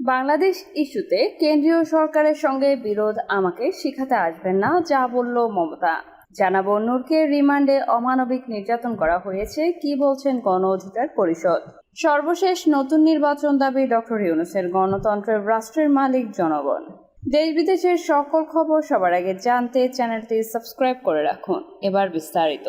বাংলাদেশ ইস্যুতে কেন্দ্রীয় সরকারের সঙ্গে বিরোধ আমাকে শিখাতে আসবেন না, যা বলল মমতা। জানাব নূরকে রিমান্ডে অমানবিক নির্যাতন করা হয়েছে, কি বলছেন গণ অধিকার পরিষদ? সর্বশেষ নতুন নির্বাচন দাবি ডক্টর ইউনুসের গণতন্ত্রের রাষ্ট্রের মালিক জনগণ। দেশ বিদেশের সকল খবর সবার আগে জানতে চ্যানেলটি সাবস্ক্রাইব করে রাখুন। এবার বিস্তারিত।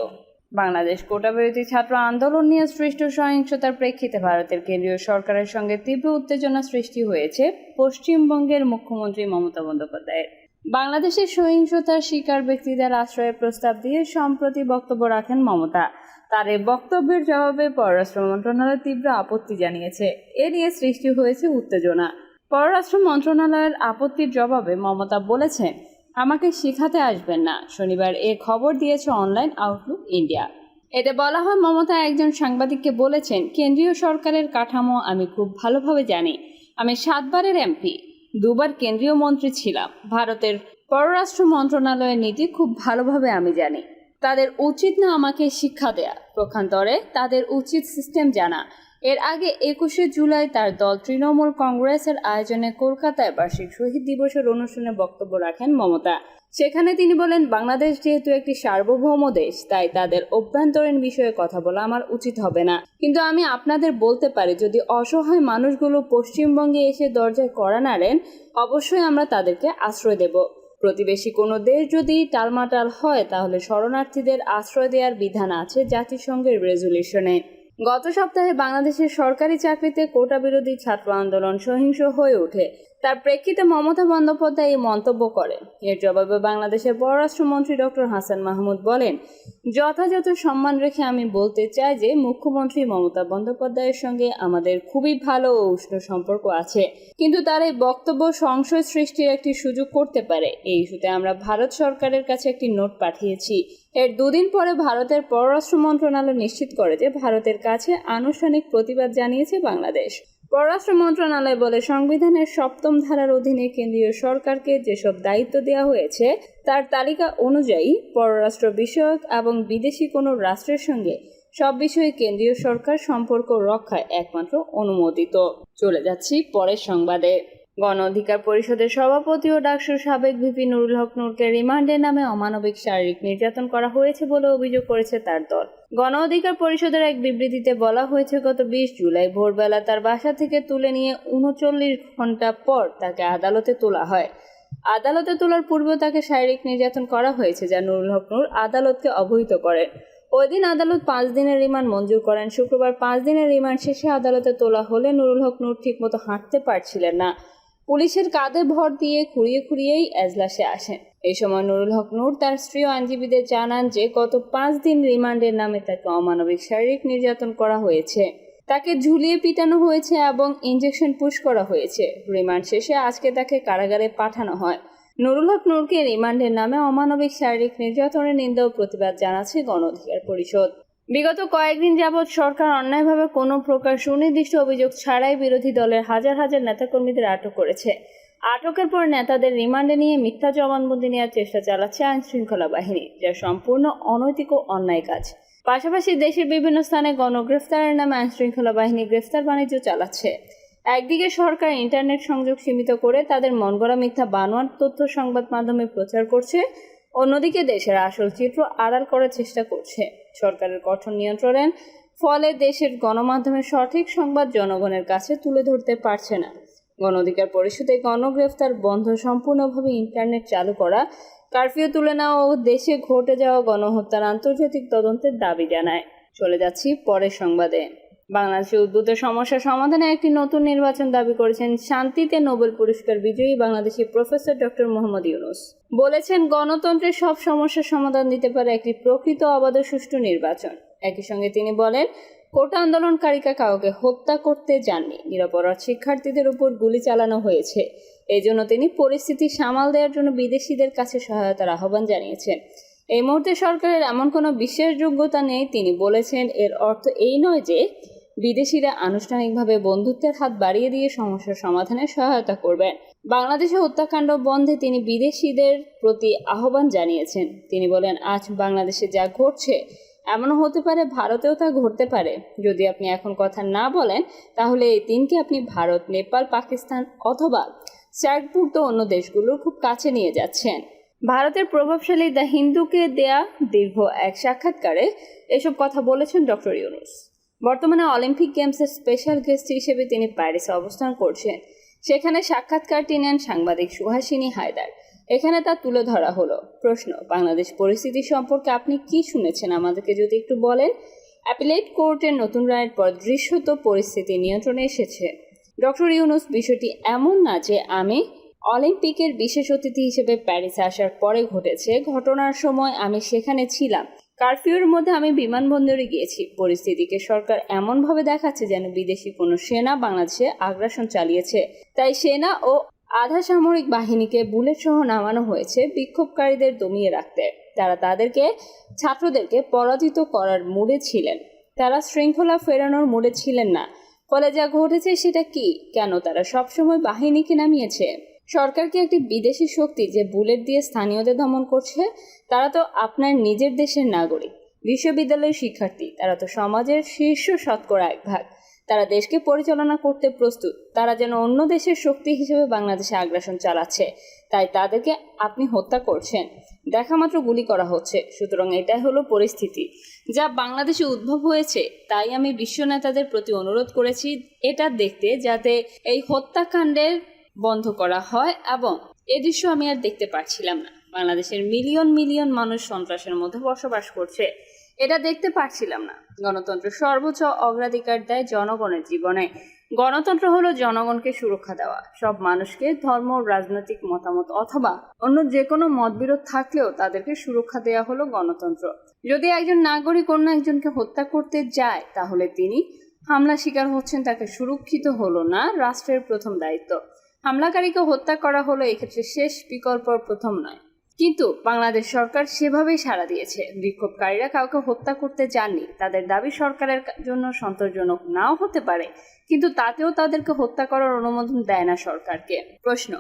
বাংলাদেশ কোটা বিরোধী ছাত্র আন্দোলন নিয়ে সৃষ্ট সহিংসতার প্রেক্ষিতে ভারতের কেন্দ্রীয় সরকারের সঙ্গে তীব্র উত্তেজনা সৃষ্টি হয়েছে পশ্চিমবঙ্গের মুখ্যমন্ত্রী মমতা বন্দ্যোপাধ্যায়ের। বাংলাদেশের সহিংসতার শিকার ব্যক্তিদের আশ্রয়ের প্রস্তাব দিয়ে সম্প্রতি বক্তব্য রাখেন মমতা। তার এই বক্তব্যের জবাবে পররাষ্ট্র মন্ত্রণালয় তীব্র আপত্তি জানিয়েছে। এ নিয়ে সৃষ্টি হয়েছে উত্তেজনা। পররাষ্ট্র মন্ত্রণালয়ের আপত্তির জবাবে মমতা বলেছেন আমাকে শেখাতে আসবেন না। শনিবার এ খবর দিয়েছে অনলাইন আউটলুক ইন্ডিয়া। এতে বলা হয়, মমতা একজন সাংবাদিককে বলেছেন, কেন্দ্রীয় সরকারের কাঠামো আমি খুব ভালোভাবে জানি। আমি সাতবারের এমপি, দুবার কেন্দ্রীয় মন্ত্রী ছিলাম। ভারতের পররাষ্ট্র মন্ত্রণালয়ের নীতি খুব ভালোভাবে আমি জানি। তাদের উচিত না আমাকে শিক্ষা দেয়া। প্রখান্তরে, তাদের উচিত সিস্টেম জানা। এর আগে একুশে জুলাই তার দল তৃণমূল কংগ্রেসের আয়োজনে কলকাতায় বার্ষিক শহীদ দিবসের অনুষ্ঠানে বক্তব্য রাখেন মমতা। সেখানে তিনি বলেন, বাংলাদেশ যেহেতু একটি সার্বভৌম দেশ, তাই তাদের অভ্যন্তরীণ বিষয়ে কথা বলা আমার উচিত হবে না। কিন্তু আমি আপনাদের বলতে পারি, যদি অসহায় মানুষগুলো পশ্চিমবঙ্গে এসে দরজায় কড়া নাড়েন, অবশ্যই আমরা তাদেরকে আশ্রয় দেব। প্রতিবেশী কোনো দেশ যদি টালমাটাল হয়, তাহলে শরণার্থীদের আশ্রয় দেওয়ার বিধান আছে জাতিসংঘের রেজুলেশনে গত সপ্তাহে বাংলাদেশের সরকারি চাকরিতে কোটা বিরোধী ছাত্র আন্দোলন সহিংস হয়ে ওঠে। তার প্রেক্ষিতে মমতা বন্দ্যোপাধ্যায় এই মন্তব্য করেন। এর জবাবে বাংলাদেশের পররাষ্ট্রমন্ত্রী ডক্টর হাসান মাহমুদ বলেন, যথাযথ সম্মান রেখে আমি বলতে চাই যে, মুখ্যমন্ত্রী মমতা বন্দ্যোপাধ্যায়ের সঙ্গে আমাদের খুবই ভালো ও উষ্ণ সম্পর্ক আছে। কিন্তু তার এই বক্তব্য সংশয় সৃষ্টির একটি সুযোগ করতে পারে। এই ইস্যুতে আমরা ভারত সরকারের কাছে একটি নোট পাঠিয়েছি। এর দুদিন পরে ভারতের পররাষ্ট্র মন্ত্রণালয় নিশ্চিত করে যে, ভারতের কাছে আনুষ্ঠানিক প্রতিবাদ জানিয়েছে বাংলাদেশ। পররাষ্ট্র মন্ত্রণালয় বলে সংবিধানের সপ্তম ধারার অধীনে কেন্দ্রীয় সরকারকে যেসব দায়িত্ব দেওয়া হয়েছে, তার তালিকা অনুযায়ী পররাষ্ট্র বিষয়ক এবং বিদেশি কোনো রাষ্ট্রের সঙ্গে সব বিষয়ে কেন্দ্রীয় সরকার সম্পর্ক রক্ষায় একমাত্র অনুমোদিত। চলে যাচ্ছি পরের সংবাদে। গণ অধিকার পরিষদের সভাপতি ও ডাকসুর সাবেক ভিপি নুরুল হক নূরকে রিমান্ডের নামে অমানবিক শারীরিক নির্যাতন করা হয়েছে বলে অভিযোগ করেছে তার দল। গণ অধিকার পরিষদের এক বিবৃতিতে বলা হয়েছে, গত বিশ জুলাই ভোরবেলা তার বাসা থেকে তুলে নিয়ে উনচল্লিশ ঘণ্টা পর তাকে আদালতে তোলা হয়। আদালতে তোলার পূর্বেও তাকে শারীরিক নির্যাতন করা হয়েছে যা নুরুল হক নূর আদালতকে অবহিত করেন ওই দিন আদালত পাঁচ দিনের রিমান্ড মঞ্জুর করেন। শুক্রবার পাঁচ দিনের রিমান্ড শেষে আদালতে তোলা হলে নুরুল হক নূর ঠিকমতো হাঁটতে পারছিলেন না। পুলিশের কাঁধে ভর দিয়ে খুঁড়িয়ে খুঁড়িয়েই এজলাসে আসেন এই সময় নুরুল হক নূর তার স্ত্রী আইনজীবীদের জানান যে, গত পাঁচ দিন রিমান্ডের নামে তাকে অমানবিক শারীরিক নির্যাতন করা হয়েছে। তাকে ঝুলিয়ে পিটানো হয়েছে এবং ইঞ্জেকশন পুশ করা হয়েছে। রিমান্ড শেষে আজকে তাকে কারাগারে পাঠানো হয়। নুরুল হক নূরকে রিমান্ডের নামে অমানবিক শারীরিক নির্যাতনের নিন্দা ও প্রতিবাদ জানাচ্ছে গণ অধিকার পরিষদ। বিগত কয়েকদিন যাবৎ সরকার অন্যায়ভাবে কোনো প্রকার সুনির্দিষ্ট অভিযোগ ছাড়াই বিরোধী দলের হাজার হাজার নেতাকর্মীদের আটক করেছে। আটকের পর নেতাদের রিমান্ডে নিয়ে মিথ্যা জবানবন্দি নেওয়ার চেষ্টা চালাচ্ছে আইন শৃঙ্খলা বাহিনী, যা সম্পূর্ণ অনৈতিক ও অন্যায় কাজ। পাশাপাশি দেশের বিভিন্ন স্থানে গণগ্রেফতারের নামে আইন শৃঙ্খলা বাহিনী গ্রেফতার বাণিজ্য চালাচ্ছে। একদিকে সরকার ইন্টারনেট সংযোগ সীমিত করে তাদের মনগড়া মিথ্যা বানোয়ার তথ্য সংবাদ মাধ্যমে প্রচার করছে অন্যদিকে দেশের আসল চিত্র আড়াল করার চেষ্টা করছে। সরকারের কঠোর নিয়ন্ত্রণের ফলে দেশের গণমাধ্যমের সঠিক সংবাদ জনগণের কাছে তুলে ধরতে পারছে না। গণ অধিকার পরিষদে গণগ্রেফতার বন্ধ সম্পূর্ণভাবে ইন্টারনেট চালু করা, কারফিউ তুলে নেওয়া ও দেশে ঘটে যাওয়া গণহত্যার আন্তর্জাতিক তদন্তের দাবি জানায়। চলে যাচ্ছি পরের সংবাদে। বাংলাদেশে উদ্ভূত সমস্যা সমাধানে একটি নতুন নির্বাচন দাবি করেছেন শান্তিতে নোবেল পুরস্কার বিজয়ী বাংলাদেশি প্রফেসর ডক্টর মোহাম্মদ ইউনুস। বলেছেন গণতন্ত্রের সব সমস্যার সমাধান দিতে পারে একটি প্রকৃত অবাধ সুষ্ঠু নির্বাচন। একই সঙ্গে তিনি বলেন, কোটা আন্দোলনকারীরা কাউকে হত্যা করতে যাননি। নিরপরাধ শিক্ষার্থীদের উপর গুলি চালানো হয়েছে। এই জন্য তিনি পরিস্থিতি সামাল দেওয়ার জন্য বিদেশিদের কাছে সহায়তার আহ্বান জানিয়েছেন। এই মুহূর্তে সরকারের এমন কোনো বিশ্বাসযোগ্যতা নেই। তিনি বলেছেন, এর অর্থ এই নয় যে বিদেশিরা আনুষ্ঠানিকভাবে বন্ধুত্বের হাত বাড়িয়ে দিয়ে সমস্যার সমাধানে সহায়তা করবেন বাংলাদেশে হত্যাকাণ্ড বন্ধে তিনি বিদেশিদের প্রতি আহ্বান জানিয়েছেন। তিনি বলেন, আজ বাংলাদেশে যা ঘটছে, এমনও হতে পারে, ভারতেও তা ঘটতে পারে। যদি আপনি এখন কথা না বলেন, তাহলে এই দিনকে আপনি ভারত, নেপাল, পাকিস্তান অথবা স্যার্কভুক্ত অন্য দেশগুলোর খুব কাছে নিয়ে যাচ্ছেন। ভারতের প্রভাবশালী দ্য হিন্দুকে দেয়া দীর্ঘ এক সাক্ষাৎকারে এসব কথা বলেছেন ডক্টর ইউনুস। বর্তমানে অলিম্পিক গেমসের স্পেশাল গেস্ট হিসেবে তিনি প্যারিসে অবস্থান করছেন। সেখানে সাক্ষাৎকারটি নেন সাংবাদিক সুহাসিনী হায়দার। এখানে তা তুলে ধরা হলো। প্রশ্ন, বাংলাদেশ পরিস্থিতি সম্পর্কে আপনি কি শুনেছেন? আমাদেরকে যদি একটু বলেন। অ্যাপিলেট কোর্টের নতুন রায়ের পর দৃশ্যত পরিস্থিতি নিয়ন্ত্রণে এসেছে। ডক্টর ইউনুস, বিষয়টি এমন না যে আমি অলিম্পিকের বিশেষ অতিথি হিসেবে প্যারিসে আসার পরে ঘটেছে। ঘটনার সময় আমি সেখানে ছিলাম। কারফিউর মধ্যে আমি বিমানবন্দরে গিয়েছি। পরিস্থিতিকে সরকার এমনভাবে দেখাচ্ছে যেন বিদেশি কোনো সেনা বাংলাদেশে আগ্রাসন চালিয়েছে। তাই সেনা ও আধা সামরিক বাহিনীকে বুলেট সহ নামানো হয়েছে বিক্ষোভকারীদের দমিয়ে রাখতে। তারা তাদেরকে, ছাত্রদেরকে পরাজিত করার মুডে ছিলেন। তারা শৃঙ্খলা ফেরানোর মুডে ছিলেন না। ফলে যা ঘটেছে সেটা কি? কেন তারা সবসময় বাহিনীকে নামিয়েছে? সরকার কি একটি বিদেশি শক্তি যে বুলেট দিয়ে স্থানীয়দের দমন করছে, তারা তো আপনার নিজের দেশের নাগরিক। বিশ্ববিদ্যালয়ের শিক্ষার্থী, তারা তো সমাজের শীর্ষ শতকরা এক ভাগ। তারা দেশকে পরিচালনা করতে প্রস্তুত, তারা যেন অন্য দেশের শক্তি হিসেবে বাংলাদেশে আগ্রাসন চালাচ্ছে। তাই তাদেরকে আপনি হত্যা করছেন। দেখা মাত্র গুলি করা হচ্ছে। সুতরাং এটাই হলো পরিস্থিতি। যা বাংলাদেশে উদ্ভব হয়েছে, তাই আমি বিশ্ব নেতাদের প্রতি অনুরোধ করেছি এটা দেখতে যাতে এই হত্যাকাণ্ডের বন্ধ করা হয় এবং এ দৃশ্য আমি আর দেখতে পারছিলাম না। বাংলাদেশের মিলিয়ন মিলিয়ন মানুষ সন্ত্রাসের মধ্যে বসবাস করছে, এটা দেখতে পারছিলাম না। গণতন্ত্র সর্বোচ্চ অগ্রাধিকার দেয় জনগণের জীবনে। গণতন্ত্র হলো জনগণকে সুরক্ষা দেওয়া। সব মানুষকে ধর্ম, রাজনৈতিক মতামত অথবা অন্য যে কোনো মতবিরোধ থাকলেও তাদেরকে সুরক্ষা দেওয়া হলো গণতন্ত্র। যদি একজন নাগরিক অন্য একজনকে হত্যা করতে যায়, তাহলে তিনি হামলা শিকার হচ্ছেন, তাকে সুরক্ষিত হলো না, রাষ্ট্রের প্রথম দায়িত্ব। হামলাকারীকে হত্যা করা হলো এক্ষেত্রে শেষ বিকল্প প্রথম নয়। কিন্তু বাংলাদেশ সরকার সেভাবেই সাড়া দিয়েছে। বিক্ষোভকারীরা কাউকে হত্যা করতে যাননি। তাদের দাবি সরকারের জন্য সন্তোষজনক নাও হতে পারে, কিন্তু তাতেও তাদেরকে হত্যা করার অনুমোদন দেয় না সরকারকে। প্রশ্ন,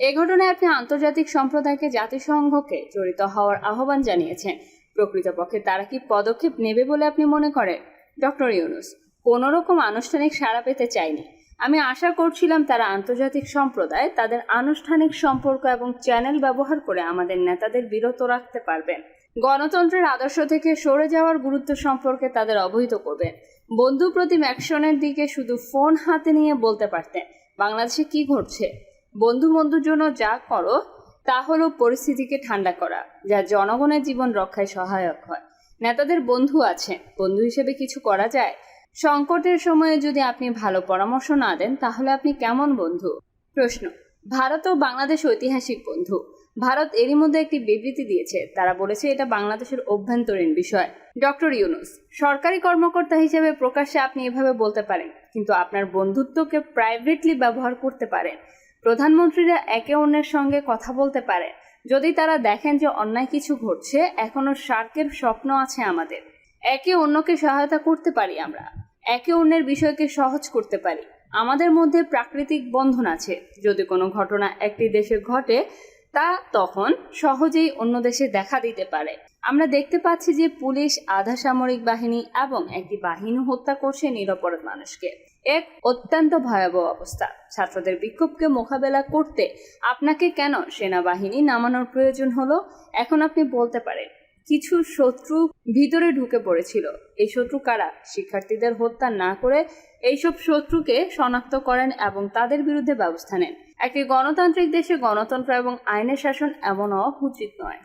এ ঘটনায় আপনি আন্তর্জাতিক সম্প্রদায়কে জাতিসংঘকে জড়িত হওয়ার আহ্বান জানিয়েছেন। প্রকৃতপক্ষে তারা কি পদক্ষেপ নেবে বলে আপনি মনে করেন? ডক্টর ইউনুস কোনো রকম আনুষ্ঠানিক সাড়া পেতে চাইনি। আমি আশা করছিলাম তারা আন্তর্জাতিক সম্প্রদায়, তাদের আনুষ্ঠানিক সম্পর্ক এবং চ্যানেল ব্যবহার করে আমাদের নেতাদের বিরত রাখতে পারবেন গণতন্ত্রের আদর্শ থেকে সরে যাওয়ার গুরুত্ব সম্পর্কে তাদের অবহিত করবেন বন্ধু প্রতিম অ্যাকশনের দিকে শুধু ফোন হাতে নিয়ে বলতে পারতেন বাংলাদেশে কি ঘটছে? বন্ধু বন্ধুর জন্য যা করো, তা হলো পরিস্থিতিকে ঠান্ডা করা, যা জনগণের জীবন রক্ষায় সহায়ক হয়। নেতাদের বন্ধু আছে, বন্ধু হিসেবে কিছু করা যায়? সংকটের সময়ে যদি আপনি ভালো পরামর্শ না দেন, তাহলে আপনি কেমন বন্ধু? প্রশ্ন, ভারত ও বাংলাদেশ ঐতিহাসিক বন্ধু। ভারত এরই মধ্যে একটি বিবৃতি দিয়েছে। তারা বলেছে এটা বাংলাদেশের অভ্যন্তরীণ বিষয়। ডক্টর ইউনুস, সরকারি কর্মকর্তা হিসেবে প্রকাশ্যে আপনি এভাবে বলতে পারেন, কিন্তু আপনার বন্ধুত্বকে প্রাইভেটলি ব্যবহার করতে পারেন। প্রধানমন্ত্রীরা একে অন্যের সঙ্গে কথা বলতে পারে যদি তারা দেখেন যে অন্যায় কিছু ঘটছে, এখনও সার্কের স্বপ্ন আছে আমাদের। একে অন্যকে সহায়তা করতে পারি আমরা। একে অন্যের বিষয়কে সহজ করতে পারি। আমাদের মধ্যে প্রাকৃতিক বন্ধন আছে। যদি কোনো ঘটনা একটি দেশে ঘটে, তা তখন সহজেই অন্য দেশে দেখা দিতে পারে। আমরা দেখতে পাচ্ছি যে পুলিশ, আধা সামরিক বাহিনী এবং একটি বাহিনী হত্যা করছে নিরপরাধ মানুষকে। এক অত্যন্ত ভয়াবহ অবস্থা। ছাত্রদের বিক্ষোভকে মোকাবেলা করতে আপনাকে কেন সেনাবাহিনী নামানোর প্রয়োজন হলো? এখন আপনি বলতে পারেন কিছু শত্রু ভিতরে ঢুকে পড়েছিল। এই শত্রু কারা? শিক্ষার্থীদের হত্যা না করে এইসব শত্রুকে শনাক্ত করেন এবং তাদের বিরুদ্ধে ব্যবস্থা নেন। একটি গণতান্ত্রিক দেশে গণতন্ত্র এবং আইনের শাসন এমন হওয়া উচিত নয়।